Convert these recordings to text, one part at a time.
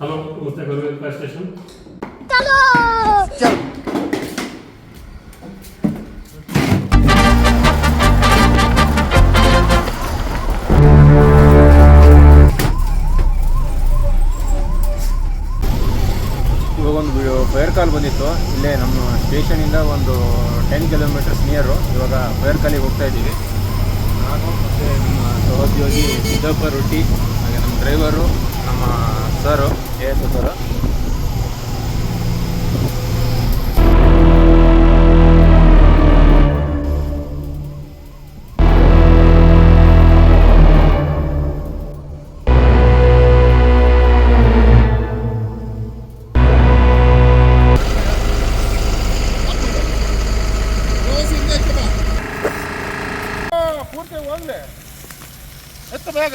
Hello ನಮಸ್ತೆ ಗೌರವ fire station ಇವಾಗ ಒಂದು ಫೈರ್ ಕಾಲ್ ಬಂದಿತ್ತು. ಇಲ್ಲೇ ನಮ್ಮ ಸ್ಟೇಷನಿಂದ ಒಂದು ಟೆನ್ ಕಿಲೋಮೀಟರ್ಸ್ ನಿಯರು ಇವಾಗ ಫೈರ್ ಕಾಲಿಗೆ ಹೋಗ್ತಾ ಇದ್ದೀವಿ. ನಾನು ಮತ್ತು ನಮ್ಮ ಸಹೋದ್ಯೋಗಿ ಸಿದ್ದಪ್ಪ ರೊಟ್ಟಿ. ಡ್ರೈವರು ನಮ್ಮ ಸರು ಎ ಎಸ್ ಸರು ಪೂರ್ತಿ ಹೋಗ್ಲಿ. ಎತ್ತ ಬೇಗ.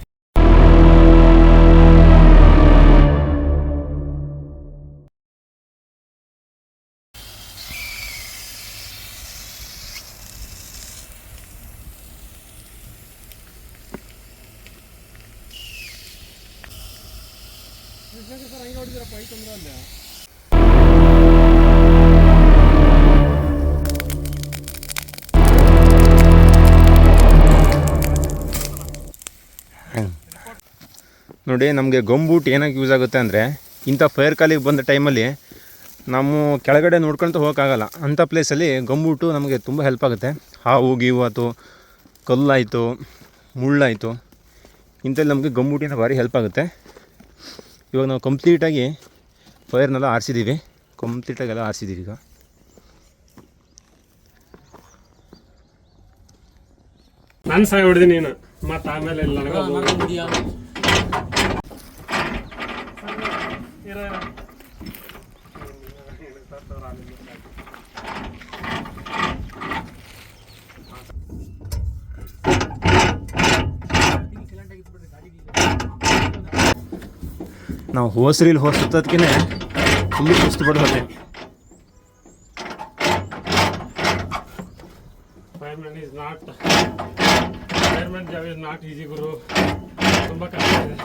ನೋಡಿ, ನಮಗೆ ಗಂಬೂಟ್ ಏನಕ್ಕೆ ಯೂಸ್ ಆಗುತ್ತೆ ಅಂದರೆ, ಇಂಥ ಫೈರ್ ಕಾಲಿಗೆ ಬಂದ ಟೈಮಲ್ಲಿ ನಾವು ಕೆಳಗಡೆ ನೋಡ್ಕೊಳ್ತಾ ಹೋಗೋಕ್ಕಾಗಲ್ಲ. ಅಂಥ ಪ್ಲೇಸಲ್ಲಿ ಗಂಬೂಟು ನಮಗೆ ತುಂಬ ಹೆಲ್ಪ್ ಆಗುತ್ತೆ. ಹಾವು, ಗೀವು ಆಯಿತು ಕಲ್ಲಾಯಿತು ಮುಳ್ಳಾಯಿತು ಇಂಥಲ್ಲಿ ನಮಗೆ ಗೊಂಬೂಟಿನ ಭಾರಿ ಹೆಲ್ಪ್ ಆಗುತ್ತೆ. ಇವಾಗ ನಾವು ಕಂಪ್ಲೀಟಾಗಿ ಫೈರ್ನೆಲ್ಲ ಆರಿಸಿದ್ದೀವಿ ಕಂಪ್ಲೀಟಾಗೆಲ್ಲ ಆರಿಸಿದ್ದೀವಿ ಈಗ. ನಾನು ಸಹ ಹೊಡೆದಿನಿ ನೀನು. ಮತ್ತೆ ಆಮೇಲೆ ಇಲ್ಲ ನಾವು ಹೋಸ್ರಿಲ್ ಹೋಸ್ತದಕ್ಕೆ ತುಂಬ ಸುಸ್ತು ಬಿಡ್ತದೆ fireman is not fireman job is not easy ಗುರು. ತುಂಬ ಕಷ್ಟ ಇದೆ.